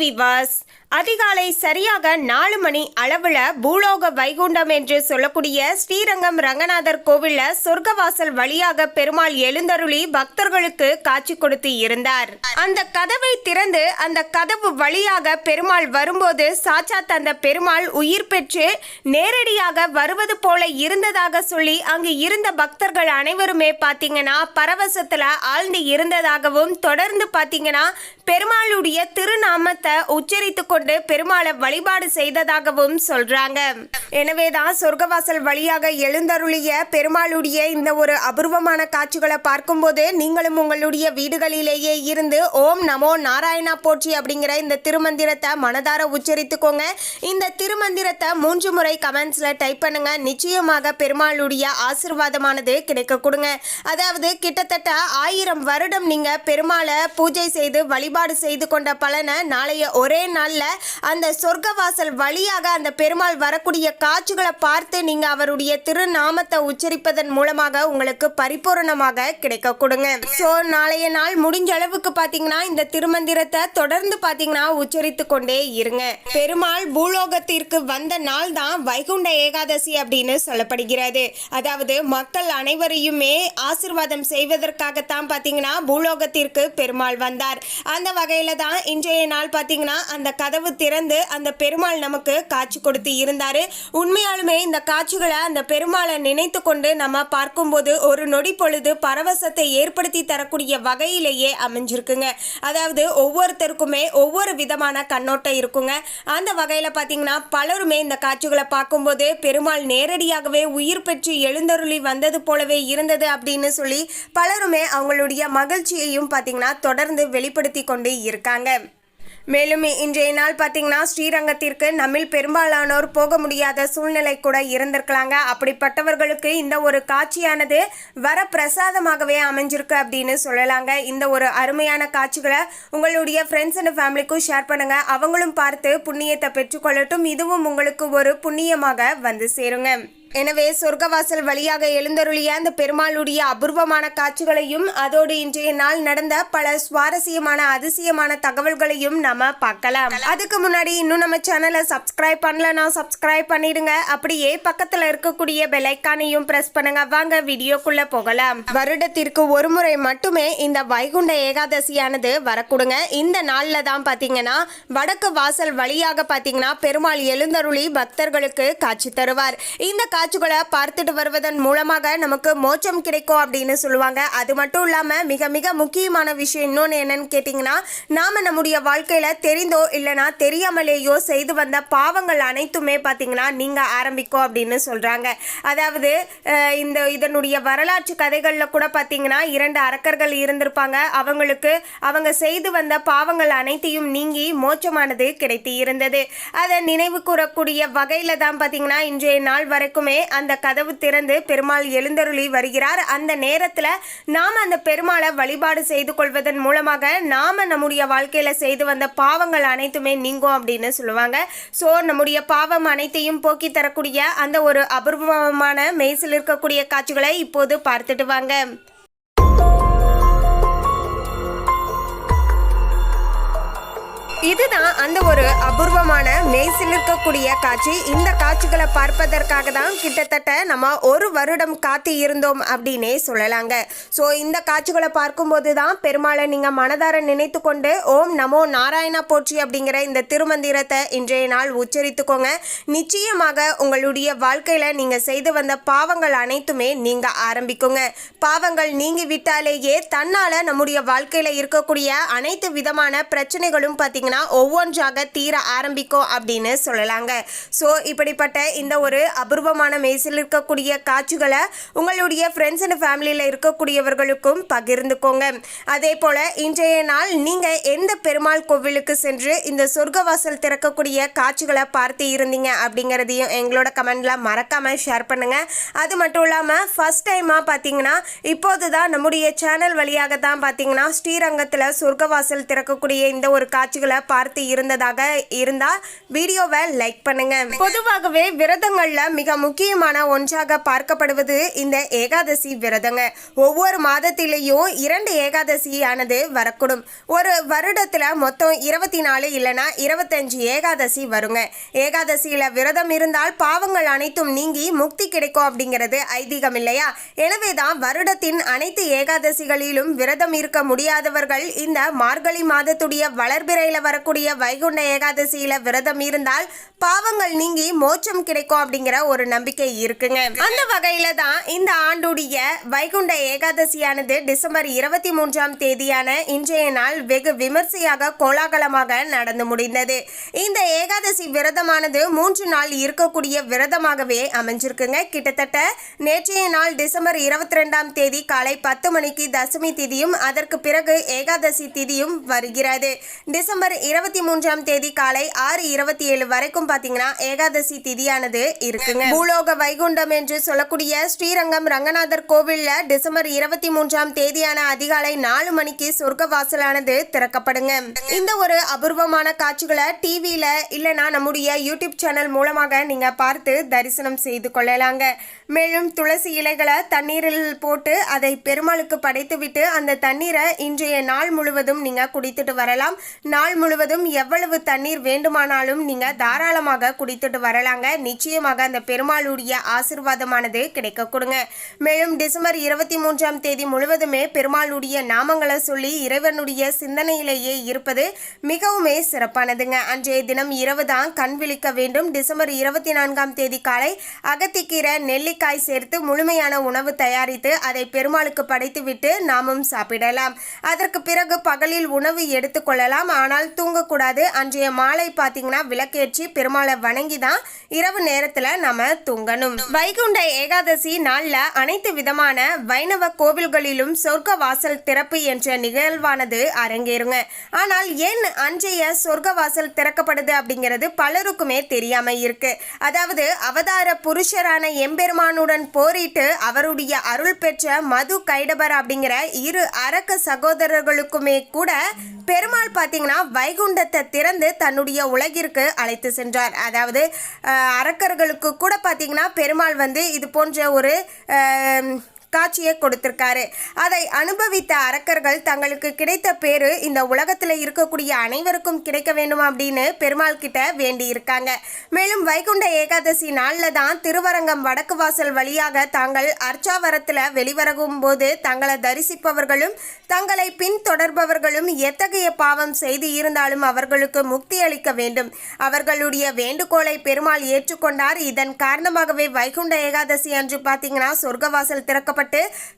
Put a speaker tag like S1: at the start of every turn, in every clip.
S1: viewers அதிகாலை சரியாக நாலு மணி அளவுல பூலோக வைகுண்டம் என்று சொல்லக்கூடிய ஸ்ரீரங்கம் ரங்கநாதர் கோவில்ல சொர்க்கவாசல் வழியாக பெருமாள் எழுந்தருளி பக்தர்களுக்கு காட்சி கொடுத்து இருந்தார். அந்த கதவை திறந்து அந்த கதவு வழியாக பெருமாள் வரும்போது சாட்சாத் அந்த பெருமாள் உயிர் பெற்று நேரடியாக வருவது போல இருந்ததாக சொல்லி அங்கு இருந்த பக்தர்கள் அனைவருமே பாத்தீங்கன்னா பரவசத்துல ஆழ்ந்து இருந்ததாகவும் தொடர்ந்து பாத்தீங்கன்னா பெருமாளுடைய திருநாமத்தை உச்சரித்து கொண்டு பெருமாளை வழிபாடு செய்ததாகவும் சொல்றாங்க. எனவேதான் சொர்க்கவாசல் வழியாக எழுந்தருளிய பெருமாளுடைய இந்த ஒரு அபூர்வமான காட்சிகளை பார்க்கும்போது நீங்களும் உங்களுடைய வீடுகளிலேயே இருந்து ஓம் நமோ நாராயணா போற்றி அப்படிங்கிற இந்த திருமந்திரத்தை மனதார உச்சரித்துக்கோங்க. இந்த திருமந்திரத்தை மூன்று முறை கமெண்ட்ஸ்ல டைப் பண்ணுங்க. நிச்சயமாக பெருமாளுடைய ஆசிர்வாதமானது கிடைக்க கொடுங்க. அதாவது கிட்டத்தட்ட ஆயிரம் வருடம் நீங்க பெருமாளை பூஜை செய்து வழிபாடு செய்து கொண்ட பலனை நாளைய ஒரே நாள்ல அந்த சொர்க்கவாசல் வழியாக அந்த பெருமாள் வரக்கூடிய காட்சிகளை பார்த்து நீங்க அவருடைய திருநாமத்தை உச்சரிப்பதன் மூலமாக உங்களுக்கு பரிபூரணமாக கிடைக்க கொடுங்க. ஸோ நாளைய நாள் முடிஞ்ச அளவுக்கு பாத்தீங்கன்னா இந்த திருமந்திரத்தை தொடர்ந்து பாத்தீங்கன்னா உச்சரித்து கொண்டே இருங்க. பெருமாள் பூலோகத்திற்கு வந்த நாள் தான் வைகுண்ட ஏகாதசி அப்படின்னு சொல்லப்படுகிறது. அதாவது மக்கள் அனைவரையுமே ஆசிர்வாதம் செய்வதற்காகத்தான் பாத்தீங்கன்னா பூலோகத்திற்கு பெருமாள் வந்தார். அந்த வகையில தான் இன்றைய நாள் பாத்தீங்கன்னா அந்த கதவு திறந்து அந்த பெருமாள் நமக்கு காட்சி கொடுத்து இருந்தார். உண்மையாலுமே இந்த காட்சிகளை அந்த பெருமாளை நினைத்து கொண்டு நம்ம பார்க்கும்போது ஒரு நொடி பொழுது பரவசத்தை ஏற்படுத்தி தரக்கூடிய வகையிலேயே அமைஞ்சிருக்குங்க. அதாவது ஒவ்வொருத்தருக்குமே ஒவ்வொரு விதமான கண்ணோட்டம் இருக்குங்க. அந்த வகையில் பார்த்தீங்கன்னா பலருமே இந்த காட்சிகளை பார்க்கும்போது பெருமாள் நேரடியாகவே உயிர் பெற்று எழுந்தருளி வந்தது போலவே இருந்தது அப்படின்னு சொல்லி பலருமே அவங்களுடைய மகிழ்ச்சியையும் பார்த்தீங்கன்னா தொடர்ந்து வெளிப்படுத்தி கொண்டு இருக்காங்க. மேலும் இன்றைய நாள் பார்த்தீங்கன்னா ஸ்ரீரங்கத்திற்கு நம்மில் பெரும்பாலானோர் போக முடியாத சூழ்நிலை கூட இருந்திருக்கலாங்க. அப்படிப்பட்டவர்களுக்கு இந்த ஒரு காட்சியானது வர பிரசாதமாகவே அமைஞ்சிருக்கு அப்படின்னு சொல்லலாங்க. இந்த ஒரு அருமையான காட்சிகளை உங்களுடைய ஃப்ரெண்ட்ஸ் அண்ட் ஃபேமிலிக்கும் ஷேர் பண்ணுங்க. அவங்களும் பார்த்து புண்ணியத்தை பெற்றுக்கொள்ளட்டும். இதுவும் உங்களுக்கு ஒரு புண்ணியமாக வந்து சேருங்க. எனவே சொர்க்கவாசல் வழியாக எழுந்தருளிய அந்த பெருமாளுடைய அபூர்வமான காட்சிகளையும் அதோடு இன்றைய நாள் நடந்த பல சுவாரஸ்யமான அதிசயமான தகவல்களையும் நம்ம பார்க்கலாம். அதுக்கு முன்னாடி இன்னும் நம்ம சேனலை சப்ஸ்கிரைப் பண்ணலன்னா சப்ஸ்கிரைப் பண்ணிடுங்க. அப்படியே பக்கத்துல இருக்கக்கூடிய பெலைக்கானையும் பிரஸ் பண்ணுங்க. வாங்க வீடியோக்குள்ள போகலாம். வருடத்திற்கு ஒரு முறை மட்டுமே இந்த வைகுண்ட ஏகாதசியானது வரக்கூடுங்க. இந்த நாள்ல தான் பாத்தீங்கன்னா வடக்கு வாசல் வழியாக பாத்தீங்கன்னா பெருமாள் எழுந்தருளி பக்தர்களுக்கு காட்சி தருவார். இந்த காட்சிகளை பார்த்துட்டு வருவதன் மூலமாக நமக்கு மோட்சம் கிடைக்கும் அப்படின்னு சொல்லுவாங்க. அது மட்டும் இல்லாமல் மிக மிக முக்கியமான விஷயம் இன்னொன்று என்னன்னு கேட்டிங்கன்னா நாம் நம்முடைய வாழ்க்கையில் தெரிந்தோ இல்லைனா தெரியாமலேயோ செய்து வந்த பாவங்கள் அனைத்துமே பார்த்தீங்கன்னா நீங்கள் ஆரம்பிக்கும் அப்படின்னு சொல்கிறாங்க அதாவது இந்த இதனுடைய வரலாற்று கதைகளில் கூட பார்த்தீங்கன்னா இரண்டு அரக்கர்கள் இருந்திருப்பாங்க. அவங்களுக்கு அவங்க செய்து வந்த பாவங்கள் அனைத்தையும் நீங்கி மோச்சமானது கிடைத்து இருந்தது அதை நினைவு கூறக்கூடிய வகையில் தான் பார்த்தீங்கன்னா இன்றைய நாள் வரைக்கும் அந்த கதவு திறந்து பெருமாள் எழுந்தருளி வருகிறார். அந்த நேரத்தில் நாம் அந்த பெருமாளை வழிபாடு செய்து கொள்வதன் மூலமாக நாம் நம்முடைய வாழ்க்கையில் செய்து வந்த பாவங்கள் அனைத்துமே நீங்கும் அப்படின்னு சொல்லுவாங்க. ஸோ நம்முடைய பாவம் அனைத்தையும் போக்கி தரக்கூடிய அந்த ஒரு அபூர்வமான மெய்சில் இருக்கக்கூடிய காட்சிகளை இப்போது பார்த்துட்டு வாங்க. இதுதான் அந்த ஒரு அபூர்வமான மெய்சில் இருக்கக்கூடிய காட்சி. இந்த காட்சிகளை பார்ப்பதற்காக தான் கிட்டத்தட்ட நம்ம ஒரு வருடம் காத்து இருந்தோம் அப்படின்னே சொல்லலாங்க. ஸோ இந்த காட்சிகளை பார்க்கும்போது தான் பெருமாளை நீங்கள் மனதார நினைத்து கொண்டு ஓம் நமோ நாராயணா போற்றி அப்படிங்கிற இந்த திருமந்திரத்தை இன்றைய நாள் உச்சரித்துக்கோங்க. நிச்சயமாக உங்களுடைய வாழ்க்கையில் நீங்கள் செய்து வந்த பாவங்கள் அனைத்துமே நீங்கள் ஆரம்பிக்குங்க. பாவங்கள் நீங்கி விட்டாலேயே தன்னால் நம்முடைய வாழ்க்கையில் இருக்கக்கூடிய அனைத்து விதமான பிரச்சனைகளும் பார்த்தீங்கன்னா ஒவ்வொன்றாக தீர ஆரம்பிக்கும் அப்படின்னு சொல்லலாங்க. ஸோ இப்படிப்பட்ட இந்த ஒரு அபூர்வமான மேசில் இருக்கக்கூடிய காட்சிகளை உங்களுடைய ஃப்ரெண்ட்ஸ் அண்ட் ஃபேமிலியில் இருக்கக்கூடியவர்களுக்கும் பகிர்ந்துக்கோங்க. அதே போல் இன்றைய நாள் நீங்கள் எந்த பெருமாள் கோவிலுக்கு சென்று இந்த சொர்க்கவாசல் திறக்கக்கூடிய காட்சிகளை பார்த்து இருந்தீங்க அப்படிங்கிறதையும் எங்களோட கமெண்டில் மறக்காமல் ஷேர் பண்ணுங்கள் அது மட்டும் இல்லாமல் ஃபஸ்ட் டைமாக பார்த்தீங்கன்னா இப்போது தான் நம்முடைய சேனல் வழியாக தான் பார்த்தீங்கன்னா ஸ்ரீரங்கத்தில் சொர்க்கவாசல் திறக்கக்கூடிய இந்த ஒரு காட்சிகளை பார்த்து இருந்ததாக இருந்தா வீடியோவை லைக் பண்ணுங்க. பொதுவாகவே விரதங்கள்ல மிக முக்கியமான ஒன்றாக பார்க்கப்படுவது இந்த ஏகாதசி விரதங்க. ஒவ்வொரு மாதத்திலேயும் இரண்டு ஏகாதசியானது வரக்கூடும். ஒரு வருடத்துல மொத்தம் இருபத்தி நாலு இல்லைனா இருபத்தஞ்சு ஏகாதசி வருங்க. ஏகாதசியில விரதம் இருந்தால் பாவங்கள் அனைத்தும் நீங்கி முக்தி கிடைக்கும் அப்படிங்கிறது ஐதீகம் இல்லையா? எனவே தான் வருடத்தின் அனைத்து ஏகாதசிகளிலும் விரதம் இருக்க முடியாதவர்கள் இந்த மார்கழி மாதத்துடைய வளர்பிறையில வரக்கூடிய வைகுண்ட ஏகாதசியில விரதம் இருந்தால் பாவங்கள் நீங்கி மோட்சம் கிடைக்கும் அப்படிங்கிற ஒரு நம்பிக்கை இருக்குங்க. அந்த வகையில தான் இந்த ஆண்டுடைய வைகுண்ட ஏகாதசியானது டிசம்பர் இருபத்தி மூன்றாம் தேதியான இன்றைய நாள் வெகு விமர்சையாக கோலாகலமாக நடந்து முடிந்தது. இந்த ஏகாதசி விரதமானது மூன்று நாள் இருக்கக்கூடிய விரதமாகவே அமைஞ்சிருக்குங்க. கிட்டத்தட்ட நேற்றைய நாள் டிசம்பர் இருபத்தி ரெண்டாம் தேதி காலை பத்து மணிக்கு தசமி திதியும் அதற்கு பிறகு ஏகாதசி திதியும் வருகிறது. டிசம்பர் இருபத்தி மூன்றாம் தேதி காலை ஆறு இருபத்தி ஏழு வரைக்கும் பாத்தீங்கன்னா ஏகாதசி திதியானது இருக்குங்க. பூலோக வைகுண்டம் என்று சொல்லக்கூடிய ஸ்ரீரங்கம் ரங்கநாதர் கோவில்ல டிசம்பர் இருபத்தி மூன்றாம் தேதியான அதிகாலை நாலு மணிக்கு சொர்க்க வாசலானது திறக்கப்படுங்க. இந்த ஒரு அபூர்வமான காட்சிகளை டிவியில இல்லைன்னா நம்முடைய யூடியூப் சேனல் மூலமாக நீங்க பார்த்து தரிசனம் செய்து கொள்ளலாங்க. மேலும் துளசி இலைகளை தண்ணீரில் போட்டு அதை பெருமாளுக்கு படைத்துவிட்டு அந்த தண்ணீரை இன்றைய நாள் முழுவதும் நீங்க குடித்துட்டு வரலாம். நாள் முழுவதும் எவ்வளவு தண்ணீர் வேண்டுமானாலும் நீங்கள் தாராளமாக குடித்துட்டு வரலாங்க. நிச்சயமாக அந்த பெருமாளுடைய ஆசிர்வாதமானது கிடைக்க கொடுங்க. மேலும் டிசம்பர் இருபத்தி மூன்றாம் தேதி முழுவதுமே பெருமாளுடைய நாமங்களை சொல்லி இறைவனுடைய சிந்தனையிலேயே இருப்பது மிகவுமே சிறப்பானதுங்க. அன்றைய தினம் இரவு தான் கண் விழிக்க வேண்டும். டிசம்பர் இருபத்தி நான்காம் தேதி காலை அகத்திக்கீரை நெல்லிக்காய் சேர்த்து முழுமையான உணவு தயாரித்து அதை பெருமாளுக்கு படைத்துவிட்டு நாமும் சாப்பிடலாம். அதற்கு பிறகு பகலில் உணவு எடுத்துக்கொள்ளலாம் ஆனால் தூங்கக்கூடாது. அன்றைய மாலை பார்த்தீங்கன்னா விளக்கேற்றி பெருமாளை வணங்கி தான் இரவு நேரத்துல நாம தூங்கணும். வைகுண்ட ஏகாதசி நாள்ல அனைத்து விதமான வைணவ கோவில்களிலும் சொர்க்க வாசல் திறப்பு என்ற நிகழ்வானது அரங்கேறுங்க. ஆனால் ஏன் அன்றைய சொர்க்க வாசல் திறக்கப்படுது அப்படிங்கிறது பலருக்குமே தெரியாம இருக்கு. அதாவது அவதார புருஷரான எம்பெருமானுடன் போரிட்டு அவருடைய அருள் பெற்ற மது கைடபர் அப்படிங்கிற இரு அரக்க சகோதரர்களுக்குமே கூட பெருமாள் பார்த்தீங்கன்னா வைகுண்டத்தை திறந்து தன்னுடைய உலகிற்கு அழைத்து சென்றார். அதாவது அரக்கர்களுக்கு கூட பார்த்தீங்கன்னா பெருமாள் வந்து இது போன்ற ஒரு காட்சியை கொடுத்திருக்காரு. அதை அனுபவித்த அரக்கர்கள் தங்களுக்கு கிடைத்த பேரு இந்த உலகத்தில் இருக்கக்கூடிய அனைவருக்கும் கிடைக்க வேண்டும் அப்படின்னு பெருமாள் கிட்ட வேண்டி இருக்காங்க மேலும் வைகுண்ட ஏகாதசி நாளில் தான் திருவரங்கம் வடக்கு வாசல் வழியாக தாங்கள் அர்ச்சாவரத்தில் வெளிவரகும் போது தங்களை தரிசிப்பவர்களும் தங்களை பின்தொடர்பவர்களும் எத்தகைய பாவம் செய்து இருந்தாலும் அவர்களுக்கு முக்தி அளிக்க வேண்டும். அவர்களுடைய வேண்டுகோளை பெருமாள் ஏற்றுக்கொண்டார். இதன் காரணமாகவே வைகுண்ட ஏகாதசி அன்று பார்த்தீங்கன்னா சொர்க்கவாசல் திறக்கப்பட்ட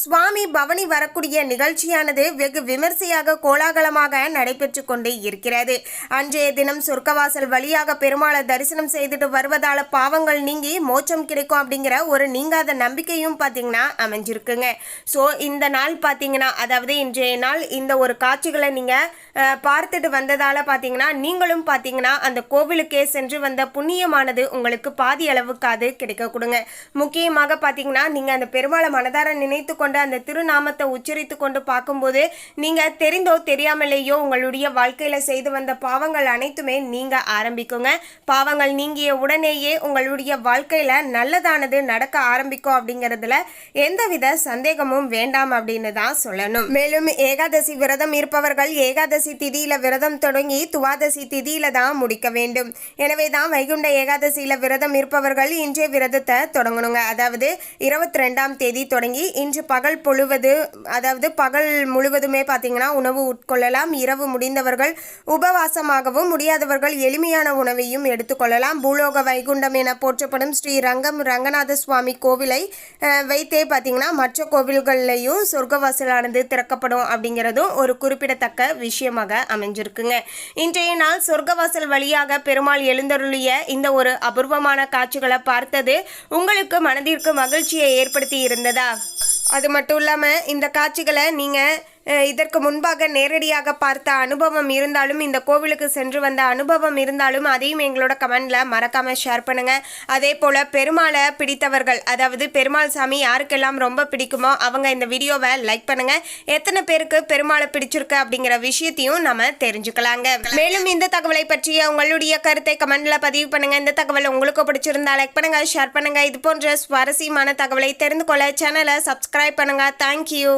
S1: சுவாமி பவனி வரக்கூடிய நிகழ்ச்சியானது வெகு விமர்சையாக கோலாகலமாக நடைபெற்று கொண்டே இருக்கிறது. அன்றைய தினம் சொர்க்கவாசல் வழியாக பெருமாளை தரிசனம் செய்துட்டு வருவதால பாவங்கள் நீங்கி மோட்சம் கிடைக்கும் அப்படிங்கிற ஒரு நீங்காத நம்பிக்கையும் பார்த்தீங்கன்னா அமைஞ்சிருக்குங்க. ஸோ இந்த நாள் பார்த்தீங்கன்னா அதாவது இன்றைய நாள் இந்த ஒரு காட்சிகளை நீங்கள் பார்த்துட்டு வந்ததால் பார்த்தீங்கன்னா நீங்களும் பார்த்தீங்கன்னா அந்த கோவிலுக்கே சென்று வந்த புண்ணியமானது உங்களுக்கு பாதி அளவுக்காது கிடைக்க கொடுங்க. முக்கியமாக பார்த்தீங்கன்னா நீங்கள் அந்த பெருமாளை மனதார நினைத்து கொண்டு அந்த திருநாமத்தை உச்சரித்து கொண்டு பார்க்கும்போது நீங்கள் தெரிந்தோ தெரியாமலேயோ உங்களுடைய வாழ்க்கையில் செய்து வந்த பாவங்கள் அனைத்துமே நீங்க ஆரம்பிக்குங்க. பாவங்கள் நீங்கிய உடனேயே உங்களுடைய வாழ்க்கையில் நல்லதானது நடக்க ஆரம்பிக்கும் அப்படிங்கிறதுல எந்தவித சந்தேகமும் வேண்டாம் அப்படின்னு தான் சொல்லணும். மேலும் ஏகாதசி விரதம் இருப்பவர்கள் ஏகாதசி திதியில் விரதம் தொடங்கி துவாதசி திதியில தான் முடிக்க வேண்டும். எனவே தான் வைகுண்ட ஏகாதசியில் விரதம் இருப்பவர்கள் இன்றைய விரதத்தை தொடங்கணுங்க. அதாவது இருபத்தி ரெண்டாம் தேதி தொடங்கி இன்று பகல் பொழுவது அதாவது பகல் முழுவதுமே பார்த்தீங்கன்னா உணவு உட்கொள்ளலாம். இரவு முடிந்தவர்கள் உபவாசமாகவும் முடியாதவர்கள் எளிமையான உணவையும் எடுத்துக்கொள்ளலாம் பூலோக வைகுண்டம் என போற்றப்படும் ஸ்ரீ ரங்கம் ரங்கநாத சுவாமி கோவிலை வைத்தே பார்த்தீங்கன்னா மற்ற கோவில்கள்லையும் சொர்க்கவாசலானது திறக்கப்படும் அப்படிங்கிறதும் ஒரு குறிப்பிடத்தக்க விஷயமாக அமைஞ்சிருக்குங்க. இன்றைய நாள் சொர்க்கவாசல் வழியாக பெருமாள் எழுந்தருளிய இந்த ஒரு அபூர்வமான காட்சிகளை பார்த்தது உங்களுக்கு மனதிற்கு மகிழ்ச்சியை ஏற்படுத்தி இருந்ததா? அது மட்டும் இல்லாமல் இந்த காட்சிகளை நீங்கள் இதற்கு முன்பாக நேரடியாக பார்த்த அனுபவம் இருந்தாலும் இந்த கோவிலுக்கு சென்று வந்த அனுபவம் இருந்தாலும் அதையும் எங்களோட கமெண்டில் மறக்காமல் ஷேர் பண்ணுங்கள் அதே போல் பெருமாளை பிடித்தவர்கள் அதாவது பெருமாள் சாமி யாருக்கெல்லாம் ரொம்ப பிடிக்குமோ அவங்க இந்த வீடியோவை லைக் பண்ணுங்கள் எத்தனை பேருக்கு பெருமாளை பிடிச்சிருக்கு அப்படிங்கிற விஷயத்தையும் நம்ம தெரிஞ்சுக்கலாங்க. மேலும் இந்த தகவலை பற்றிய உங்களுடைய கருத்தை கமெண்டில் பதிவு பண்ணுங்கள் இந்த தகவல் உங்களுக்கு பிடிச்சிருந்தா லைக் பண்ணுங்கள் ஷேர் பண்ணுங்கள் இது போன்ற சுவாரஸ்யமான தகவலை தெரிந்து கொள்ள சேனலை சப்ஸ்கிரைப் பண்ணுங்கள் தேங்க்யூ